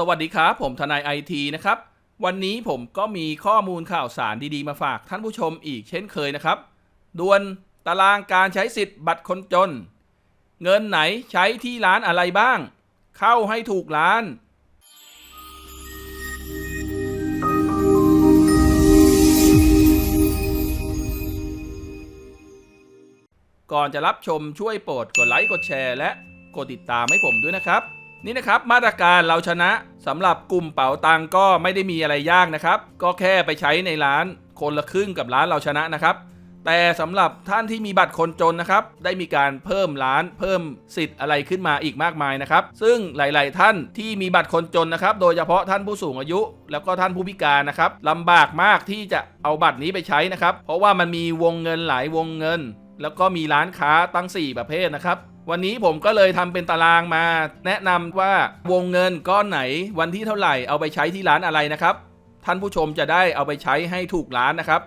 สวัสดีครับ ผมทนายไอทีนะครับ วันนี้ผมก็มีข้อมูลข่าวสารดีๆ มาฝากท่านผู้ชมอีกเช่นเคยนะครับด่วนตารางการใช้สิทธิ์บัตรคนจน เงินไหนใช้ที่ร้านอะไรบ้าง เข้าให้ถูกร้าน ก่อนจะรับชมช่วยโปรดกดไลค์กดแชร์ และกดติดตามให้ผมด้วยนะครับ นี่นะครับมาตรการเราชนะสำหรับกลุ่มเป๋าตังก็ไม่ได้มีอะไรยากนะครับ ก็แค่ไปใช้ในร้านคนละครึ่งกับร้านเราชนะนะครับ แต่สำหรับท่านที่มีบัตรคนจนนะครับ ได้มีการเพิ่มร้านเพิ่มสิทธิ์อะไรขึ้นมาอีกมากมายนะครับ ซึ่งหลาย ๆ ท่านที่มีบัตรคนจนนะครับ โดยเฉพาะท่านผู้สูงอายุ แล้วก็ท่านผู้พิการนะครับลำบากมากที่จะเอาบัตรนี้ไปใช้นะครับ เพราะว่ามันมีวงเงินหลายวงเงิน แล้วก็มีร้านค้าตั้ง 4 ประเภทนะครับ วันนี้ผมก็เลยทำเป็นตารางมา แนะนำว่าวงเงินก้อนไหนวันที่เท่าไหร่เอาไปใช้ที่ร้านอะไรนะครับ ท่านผู้ชมจะได้เอาไปใช้ให้ถูกร้านนะครับ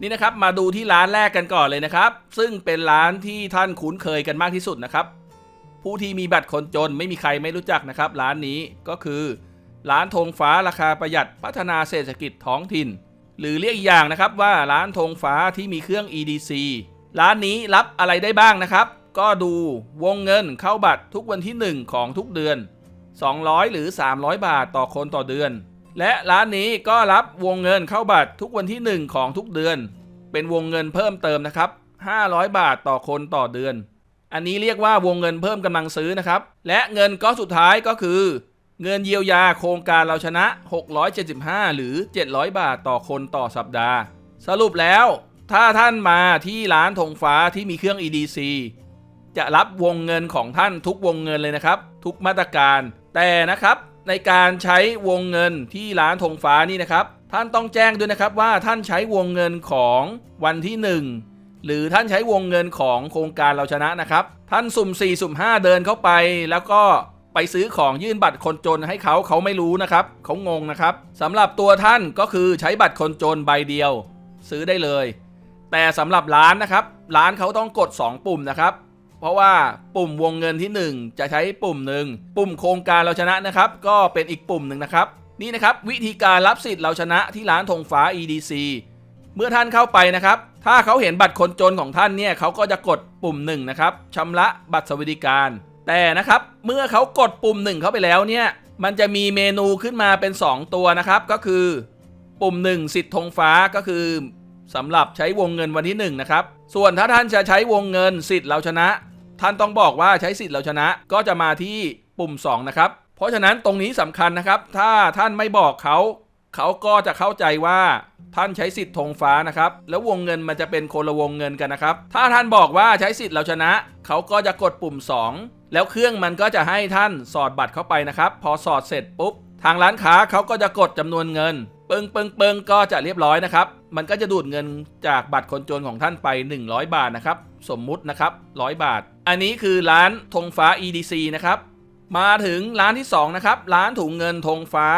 นี่นะครับมาดูที่ร้านแรกกันก่อนเลยนะครับ ซึ่งเป็นร้านที่ท่านคุ้นเคยกันมากที่สุดนะครับ ผู้ที่มีบัตรคนจนไม่มีใครไม่รู้จักนะครับ ร้านนี้ก็คือ ร้านธงฟ้าราคาประหยัดพัฒนาเศรษฐกิจท้องถิ่น หรือเรียกอีกอย่างนะครับว่าร้านธงฟ้าที่มีเครื่อง EDC ร้านนี้รับอะไรได้บ้างนะครับ ก็ดูวงเงินเข้าบัตรทุกวันที่ 1 ของทุกเดือน 200 หรือ 300 บาทต่อคนต่อเดือน และร้านนี้ก็รับวงเงินเข้าบัตรทุกวันที่ 1 ของทุกเดือน เป็นวงเงินเพิ่มเติมนะครับ 500 บาทต่อคนต่อเดือน อันนี้เรียกว่าวงเงินเพิ่มกำลังซื้อนะครับ และเงินก้อนสุดท้ายก็คือ เงินเยียวยาโครงการเราชนะ 675 หรือ 700 บาทต่อคนต่อสัปดาห์ สรุปแล้วถ้าท่านมาที่ร้านธงฟ้าที่มีเครื่อง EDC จะรับวงเงินของท่านทุกวงเงินเลยนะครับ ทุกมาตรการแต่นะครับในการใช้วงเงินที่ร้านธงฟ้านี่นะครับ ท่านต้องแจ้งด้วยนะครับว่าท่านใช้วงเงินของวันที่ 1 หรือท่านใช้วงเงินของโครงการเราชนะนะครับ ท่านสุ่ม 4 สุ่ม 5 เดินเข้าไป แล้วก็ไปซื้อของยื่นบัตรคนจนให้เขาเขาไม่รู้นะครับเขางงนะครับสำหรับตัวท่านก็คือใช้บัตรคนจนใบเดียว ซื้อได้เลย แต่สำหรับร้านนะครับ ร้านเขาต้องกด 2 ปุ่มนะครับ เพราะว่าปุ่มวงเงินที่ 1 จะใช้ปุ่มหนึ่งปุ่มโครงการเราชนะนะครับ ก็เป็นอีกปุ่มหนึ่งนะครับ นี่นะครับวิธีการรับสิทธิ์เราชนะที่ร้านธงฟ้า EDC เมื่อท่านเข้าไปนะครับ ถ้าเขาเห็นบัตรคนจนของท่านเนี่ยเขาก็จะกดปุ่มหนึ่งนะครับชำระบัตรสวัสดิการ แต่นะครับเมื่อเขากดปุ่มหนึ่งเข้าไปแล้วเนี่ยมันจะมีเมนูขึ้นมาเป็น 2 ตัวนะครับ ก็คือ ปุ่ม 1 สิทธิ์ธงฟ้าก็คือสำหรับใช้วงเงินวันที่1นะครับ ส่วนถ้าท่านจะใช้วงเงินสิทธิ์เราชนะ ท่านต้องบอกว่าใช้สิทธิ์เราชนะก็จะมาที่ปุ่ม 2 นะครับ เพราะฉะนั้นตรงนี้สำคัญนะครับ ถ้าท่านไม่บอกเขาเขาก็จะเข้าใจว่าท่านใช้สิทธิ์ธงฟ้านะครับ แล้ววงเงินมันจะเป็นคนละวงเงินกันนะครับ ถ้าท่านบอกว่าใช้สิทธิ์เราชนะ เขาก็จะกดปุ่ม 2 แล้วเครื่องมันก็จะให้ท่านสอดบัตรเข้าไปนะครับ พอสอดเสร็จปุ๊บ ทางร้านค้าเขาก็จะกดจำนวนเงิน ปึงปึงปึงก็จะเรียบร้อยนะครับ มันก็จะดูดเงินจากบัตรคนจนของท่านไป 100 บาทนะครับ สมมุตินะครับ100บาท อันนี้คือร้านธงฟ้า EDC นะครับ มาถึงร้านที่2นะครับ ร้านถุงเงินธงฟ้า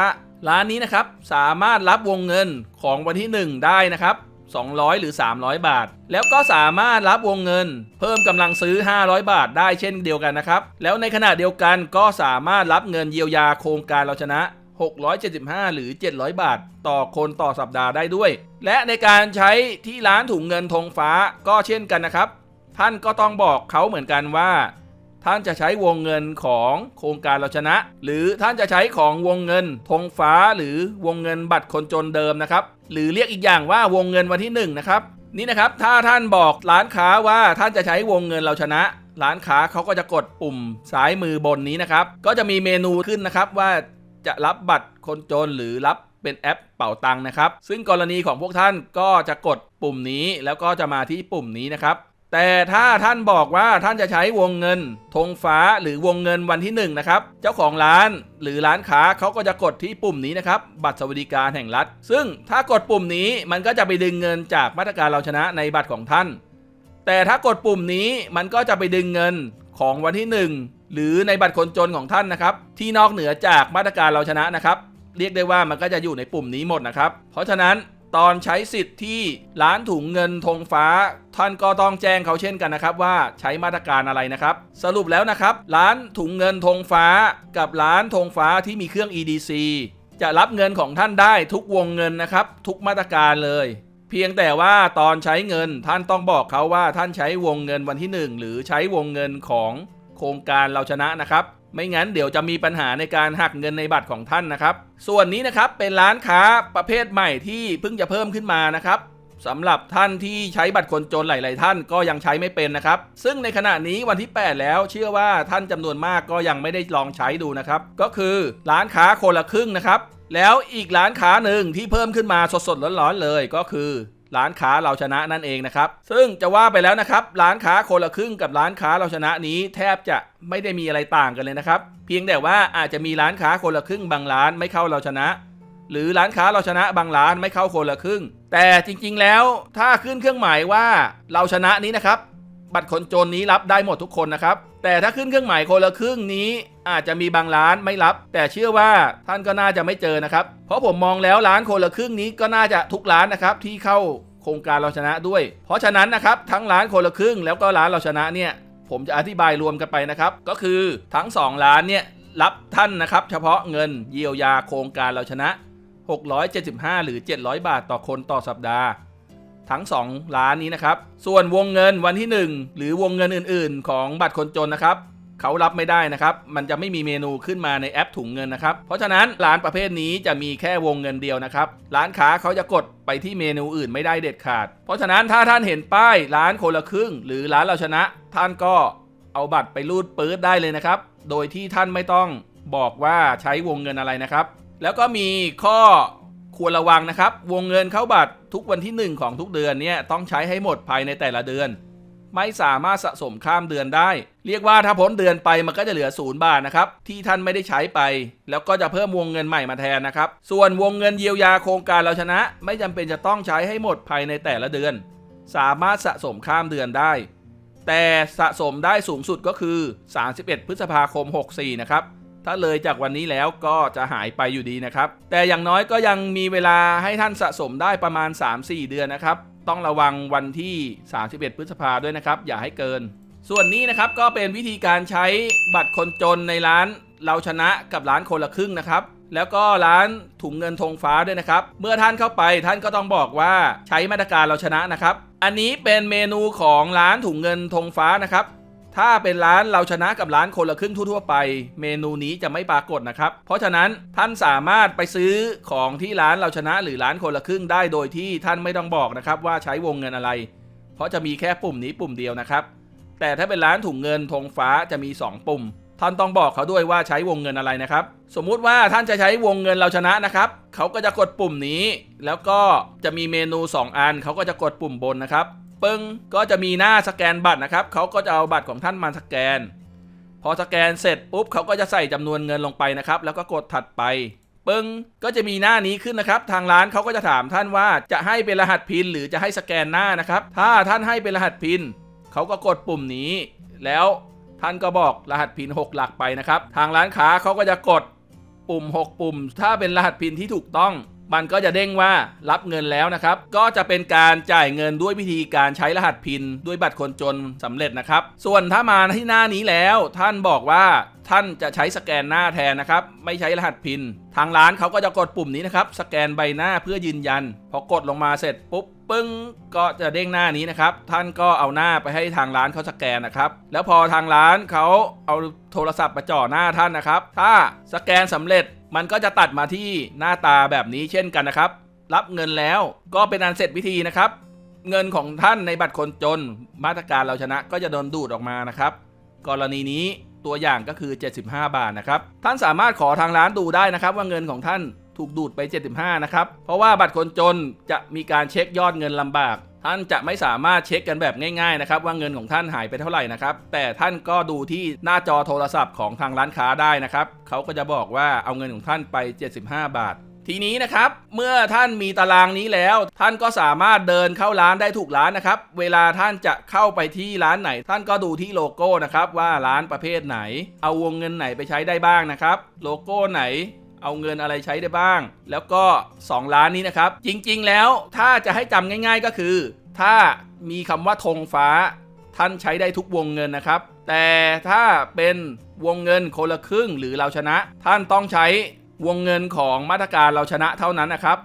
ร้านนี้นะครับ สามารถรับวงเงินของวันที่ 1 ได้นะครับ 200 หรือ 300 บาท แล้วก็สามารถรับวงเงิน เพิ่มกำลังซื้อ 500 บาทได้เช่นเดียวกันนะครับ แล้วในขณะเดียวกันก็สามารถรับเงินเยียวยาโครงการเราชนะ 675 หรือ 700 บาท ต่อคนต่อสัปดาห์ได้ด้วย และในการใช้ที่ร้านถุงเงินธงฟ้าก็เช่นกันนะครับ ท่านก็ต้องบอกเขาเหมือนกันว่า ท่านจะใช้วงเงินของโครงการเราชนะ หรือท่านจะใช้ของวงเงินธงฟ้าหรือวงเงินบัตรคนจนเดิมนะครับ หรือเรียกอีกอย่างว่าวงเงินวันที่ 1 นะครับ นี่นะครับ ถ้าท่านบอกร้านค้าว่าท่านจะใช้วงเงินเราชนะร้านค้าเขาก็จะกดปุ่มซ้ายมือบนนี้นะครับ ก็จะมีเมนูขึ้นนะครับว่า จะรับบัตรคนจนหรือรับเป็นแอปเป่าตังค์นะครับ ซึ่งกรณีของพวกท่านก็จะกดปุ่มนี้แล้วก็จะมาที่ปุ่มนี้นะครับ แต่ถ้าท่านบอกว่าท่านจะใช้วงเงินธงฟ้าหรือวงเงินวันที่1นงนะครับ เจ้าของร้านหรือร้านค้าเขาก็จะกดที่ปุ่มนี้นะครับ บัตรสวัสดิการแห่งรัฐ ซึ่งถ้ากดปุ่มนี้มันก็จะไปดึงเงินจากมาตรการเราชนะในบัตรของท่าน แต่ถ้ากดปุ่มนี้มันก็จะไปดึงเงินของวันที่ 1 หรือในบัตรคนจนของท่านนะครับ ที่นอกเหนือจากมาตรการเราชนะนะครับ เรียกได้ว่ามันก็จะอยู่ในปุ่มนี้หมดนะครับ เพราะฉะนั้นตอนใช้สิทธิ์ที่ร้านถุงเงินธงฟ้า ท่านก็ต้องแจ้งเขาเช่นกันนะครับ ว่าใช้มาตรการอะไรนะครับ สรุปแล้วนะครับ ร้านถุงเงินธงฟ้า กับร้านธงฟ้าที่มีเครื่อง EDC จะรับเงินของท่านได้ทุกวงเงินนะครับ ทุกมาตรการเลย เพียงแต่ว่าตอนใช้เงินท่านต้องบอกเขาว่าท่านใช้วงเงินวันที่ 1 หรือใช้วงเงินของ โครงการเราชนะนะครับ ไม่งั้นเดี๋ยวจะมีปัญหาในการหักเงินในบัตรของท่านนะครับ ส่วนนี้นะครับเป็นร้านค้าประเภทใหม่ที่เพิ่งจะเพิ่มขึ้นมานะครับสำหรับท่านที่ใช้บัตรคนจนหลาย ๆ ท่านก็ยังใช้ไม่เป็นนะครับ ซึ่งในขณะนี้วันที่ 8 แล้วเชื่อว่าท่านจำนวนมากก็ยังไม่ได้ลองใช้ดูนะครับ ก็คือร้านค้าคนละครึ่งนะครับ แล้วอีกร้านค้าหนึ่งที่เพิ่มขึ้นมาสด ๆ ร้อน ๆ เลยก็คือ ร้านค้าเราชนะนั่นเองนะครับ ซึ่งจะว่าไปแล้วนะครับ ร้านค้าคนละครึ่งกับร้านค้าเราชนะนี้ แทบจะไม่ได้มีอะไรต่างกันเลยนะครับ เพียงแต่ว่าอาจจะมีร้านค้าคนละครึ่งบางร้านไม่เข้าเราชนะ หรือร้านค้าเราชนะบางร้านไม่เข้าคนละครึ่ง แต่จริงๆแล้วถ้าขึ้นเครื่องหมายว่าเราชนะนี้นะครับ บัตรคนจนนี้รับได้หมดทุกคนนะครับ แต่ถ้าขึ้นเครื่องหมายคนละครึ่งนี้ อาจจะมีบางร้านไม่รับ แต่เชื่อว่าท่านก็น่าจะไม่เจอนะครับ เพราะผมมองแล้วร้านคนละครึ่งนี้ก็น่าจะทุกร้านนะครับที่เข้าโครงการเราชนะด้วย เพราะฉะนั้นนะครับทั้งร้านคนละครึ่งแล้วก็ร้านเราชนะเนี่ยผมจะอธิบายรวมกันไปนะครับ ก็คือทั้ง 2 ร้านเนี่ยรับท่านนะครับ เฉพาะเงินเยียวยาโครงการเราชนะ 675 หรือ 700 บาทต่อคนต่อสัปดาห์ ทั้ง2ร้านนี้นะครับ ส่วนวงเงินวันที่ 1 หรือวงเงินอื่น ๆ ของบัตรคนจนนะครับเขารับไม่ได้นะครับ มันจะไม่มีเมนูขึ้นมาในแอปถุงเงินนะครับ เพราะฉะนั้นร้านประเภทนี้จะมีแค่วงเงินเดียวนะครับ ร้านค้าเขาจะกดไปที่เมนูอื่นไม่ได้เด็ดขาด เพราะฉะนั้นถ้าท่านเห็นป้ายร้านคนละครึ่ง หรือร้านเราชนะ ท่านก็เอาบัตรไปรูดปื๊ดได้เลยนะครับ โดยที่ท่านไม่ต้องบอกว่าใช้วงเงินอะไรนะครับ แล้วก็มีข้อ ควรระวังนะครับ วงเงินเข้าบัตรทุกวันที่ 1 ของทุกเดือนเนี่ยต้องใช้ให้หมดภายในแต่ละเดือน ไม่สามารถสะสมข้ามเดือนได้ เรียกว่าถ้าพ้นเดือนไปมันก็จะเหลือศูนย์บาทนะครับ ที่ท่านไม่ได้ใช้ไป แล้วก็จะเพิ่มวงเงินใหม่มาแทนนะครับ ส่วนวงเงินเยียวยาโครงการเราชนะ ไม่จำเป็นจะต้องใช้ให้หมดภายในแต่ละเดือน สามารถสะสมข้ามเดือนได้ แต่สะสมได้สูงสุดก็คือ 31 พฤษภาคม 64 นะครับ ถ้าเลยจากวันนี้แล้วก็จะหายไปอยู่ดีนะครับ แต่อย่างน้อยก็ยังมีเวลาให้ท่านสะสมได้ประมาณ 3-4 เดือนนะครับ ต้องระวังวันที่ 31 พฤษภาด้วยนะครับ อย่าให้เกิน ส่วนนี้นะครับก็เป็นวิธีการใช้บัตรคนจนในร้านเราชนะกับร้านคนละครึ่งนะครับแล้วก็ร้านถุงเงินธงฟ้าด้วยนะครับ เมื่อท่านเข้าไปท่านก็ต้องบอกว่าใช้มาตรการเราชนะนะครับ อันนี้เป็นเมนูของร้านถุงเงินธงฟ้านะครับ ถ้าเป็นร้านเราชนะกับร้านคนละครึ่งทั่วๆไป เมนูนี้จะไม่ปรากฏนะครับ เพราะฉะนั้นท่านสามารถไปซื้อของที่ร้านเราชนะหรือร้านคนละครึ่งได้โดยที่ท่านไม่ต้องบอกนะครับว่าใช้วงเงินอะไร เพราะจะมีแค่ปุ่มนี้ปุ่มเดียวนะครับ แต่ถ้าเป็นร้านถุงเงินธงฟ้าจะมี 2 ปุ่ม ท่านต้องบอกเขาด้วยว่าใช้วงเงินอะไรนะครับ สมมุติว่าท่านจะใช้วงเงินเราชนะนะครับเขาก็จะกดปุ่มนี้ แล้วก็จะมีเมนู 2 อันเขาก็จะกดปุ่มบนนะครับ ปึ้งก็จะมีหน้าสแกนบัตรนะครับเขาก็จะเอาบัตรของท่านมาสแกน พอสแกนเสร็จปุ๊บเขาก็จะใส่จำนวนเงินลงไปนะครับ แล้วก็กดถัดไปปึ้งก็จะมีหน้านี้ขึ้นนะครับ ทางร้านเขาก็จะถามท่านว่าจะให้เป็นรหัสพินหรือจะให้สแกนหน้านะครับ ถ้าท่านให้เป็นรหัสพินเขาก็กดปุ่มนี้ แล้วท่านก็บอกรหัสพิน 6 หลักไปนะครับ ทางร้านค้าเขาก็จะกดปุ่ม 6 ปุ่ม ถ้าเป็นรหัสพินที่ถูกต้อง มันก็จะเด้งว่ารับเงินแล้วนะครับ ก็จะเป็นการจ่ายเงินด้วยวิธีการใช้รหัสพินด้วยบัตรคนจนสำเร็จนะครับ ส่วนถ้ามาที่หน้านี้แล้วท่านบอกว่าท่านจะใช้สแกนหน้าแทนนะครับ ไม่ใช้รหัสพิน ทางร้านเขาก็จะกดปุ่มนี้นะครับ สแกนใบหน้าเพื่อยืนยัน พอกดลงมาเสร็จปุ๊บปึ้งก็จะเด้งหน้านี้นะครับ ท่านก็เอาหน้าไปให้ทางร้านเขาสแกนนะครับ แล้วพอทางร้านเขาเอาโทรศัพท์มาจ่อหน้าท่านนะครับ ถ้าสแกนสำเร็จ มันก็จะตัดมาที่หน้าตาแบบนี้เช่นกันนะครับ รับเงินแล้วก็เป็นอันเสร็จพิธีนะครับ เงินของท่านในบัตรคนจน มาตรการเราชนะก็จะโดนดูดออกมานะครับ กรณีนี้ตัวอย่างก็คือ 75 บาทนะครับ ท่านสามารถขอทางร้านดูได้นะครับ ว่าเงินของท่านถูกดูดไป 75 นะครับ เพราะว่าบัตรคนจนจะมีการเช็คยอดเงินลำบาก ท่านจะไม่สามารถเช็คกันแบบง่ายๆนะครับว่าเงินของท่านหายไปเท่าไหร่นะครับ แต่ท่านก็ดูที่หน้าจอโทรศัพท์ของทางร้านค้าได้นะครับเขาก็จะบอกว่าเอาเงินของท่านไป 75 บาททีนี้นะครับเมื่อท่านมีตารางนี้แล้ว ท่านก็สามารถเดินเข้าร้านได้ถูกร้านนะครับ เวลาท่านจะเข้าไปที่ร้านไหน ท่านก็ดูที่โลโก้นะครับว่าร้านประเภทไหน เอาวงเงินไหนไปใช้ได้บ้างนะครับ โลโก้ไหน เอาเงินอะไรใช้ได้บ้าง แล้วก็ 2 ล้านนี้นะครับ จริงๆแล้วถ้าจะให้จำง่าย ๆก็คือ ถ้ามีคำว่าธงฟ้า ท่านใช้ได้ทุกวงเงินนะครับ แต่ถ้าเป็นวงเงินคนละครึ่งหรือเราชนะ ท่านต้องใช้วงเงินของมาตรการเราชนะเท่านั้นนะครับ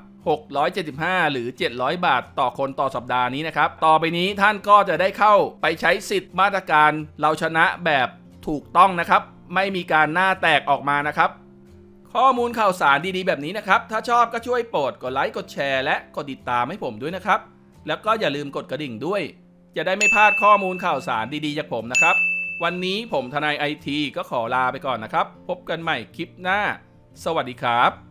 675 หรือ 700 บาทต่อคนต่อสัปดาห์นี้นะครับ ต่อไปนี้ท่านก็จะได้เข้าไปใช้สิทธิ์มาตรการเราชนะแบบถูกต้องนะครับ ไม่มีการหน้าแตกออกมานะครับ ข้อมูลข่าวสารดีๆแบบนี้นะครับ ถ้าชอบก็ช่วยโปรดกดไลค์กดแชร์และกดติดตามให้ผมด้วยนะครับ แล้วก็อย่าลืมกดกระดิ่งด้วย จะได้ไม่พลาดข้อมูลข่าวสารดีๆจากผมนะครับ วันนี้ผมทนายไอทีก็ขอลาไปก่อนนะครับ พบกันใหม่คลิปหน้า สวัสดีครับ